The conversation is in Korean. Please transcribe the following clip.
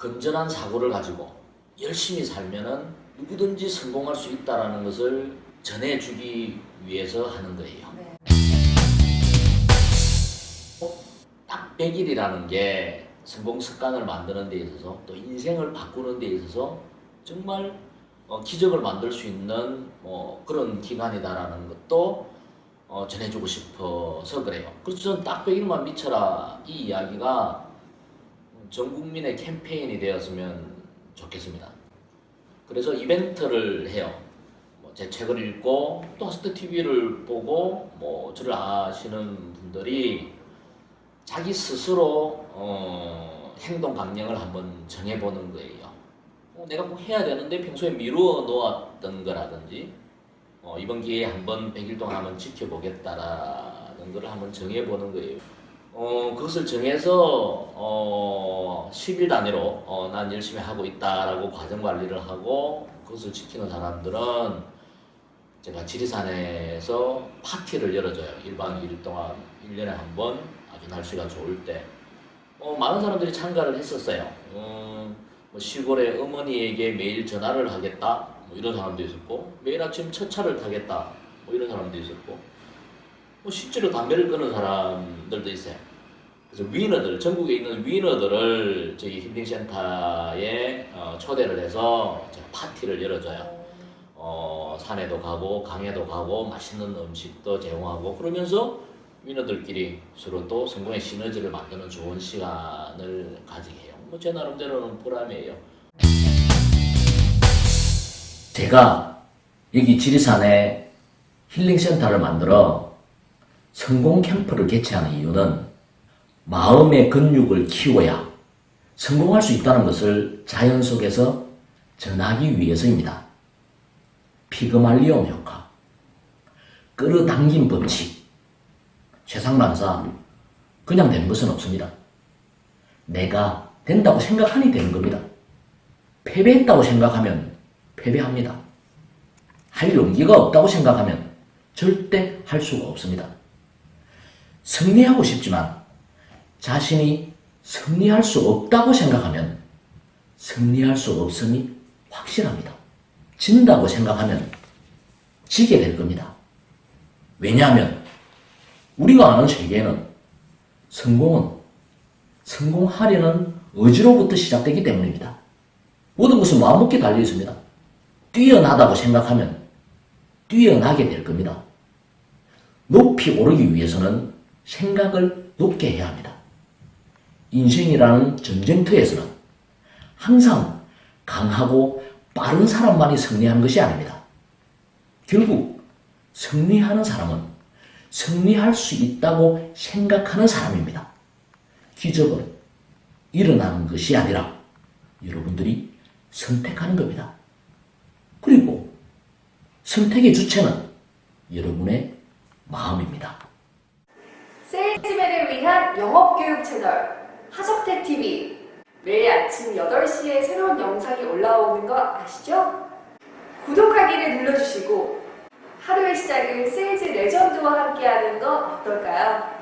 건전한 사고를 가지고 열심히 살면은 누구든지 성공할 수 있다라는 것을 전해주기 위해서 하는 거예요. 네. 딱 100일이라는 게 성공 습관을 만드는 데 있어서 또 인생을 바꾸는 데 있어서 정말 어, 기적을 만들 수 있는 뭐 그런 기간이다라는 것도 어, 전해주고 싶어서 그래요. 그래서 저는 딱 100일만 미쳐라 이 이야기가 전 국민의 캠페인이 되었으면 좋겠습니다. 그래서 이벤트를 해요. 뭐 제 책을 읽고 또 하스트 TV를 보고 뭐 저를 아시는 분들이 자기 스스로 어, 행동 강령을 한번 정해보는 거예요. 어, 내가 꼭 해야 되는데 평소에 미루어 놓았던 거라든지 어, 이번 기회에 한번 100일 동안 한번 지켜보겠다라는 걸 한번 정해보는 거예요. 어, 그것을 정해서 어, 10일 단위로 어, 난 열심히 하고 있다라고 과정 관리를 하고 그것을 지키는 사람들은 제가 지리산에서 파티를 열어줘요. 1박 2일 동안 1년에 한 번 아주 날씨가 좋을 때. 어, 많은 사람들이 참가를 했었어요. 음, 뭐 시골의 어머니에게 매일 전화를 하겠다. 뭐 이런 사람도 있었고, 매일 아침 첫 차를 타겠다. 뭐 이런 사람도 있었고, 뭐 실제로 담배를 끊는 사람들도 있어요. 그래서 위너들, 전국에 있는 위너들을 저희 힐링센터에 어, 초대를 해서 파티를 열어줘요. 어, 산에도 가고 강에도 가고 맛있는 음식도 제공하고 그러면서 위너들끼리 서로 또 성공의 시너지를 만드는 좋은 시간을 가지게 해요. 뭐 제 나름대로는 보람이에요. 제가 여기 지리산에 힐링센터를 만들어 성공 캠프를 개최하는 이유는 마음의 근육을 키워야 성공할 수 있다는 것을 자연 속에서 전하기 위해서입니다. 피그말리온 효과, 끌어당긴 법칙, 세상만사 그냥 되는 것은 없습니다. 내가 된다고 생각하니 되는 겁니다. 패배했다고 생각하면 패배합니다. 할 용기가 없다고 생각하면 절대 할 수가 없습니다. 승리하고 싶지만 자신이 승리할 수 없다고 생각하면 승리할 수 없음이 확실합니다. 진다고 생각하면 지게 될 겁니다. 왜냐하면 우리가 아는 세계에는 성공은 성공하려는 의지로부터 시작되기 때문입니다. 모든 것은 마음먹기에 달려 있습니다. 뛰어나다고 생각하면 뛰어나게 될 겁니다. 높이 오르기 위해서는 생각을 높게 해야 합니다. 인생이라는 전쟁터에서는 항상 강하고 빠른 사람만이 승리하는 것이 아닙니다. 결국 승리하는 사람은 승리할 수 있다고 생각하는 사람입니다. 기적은 일어나는 것이 아니라 여러분들이 선택하는 겁니다. 그리고 선택의 주체는 여러분의 마음입니다. 세일즈맨을 위한 영업교육 채널 하석태 TV 매일 아침 8시에 새로운 영상이 올라오는 거 아시죠? 구독하기를 눌러주시고 하루의 시작을 세일즈 레전드와 함께하는 거 어떨까요?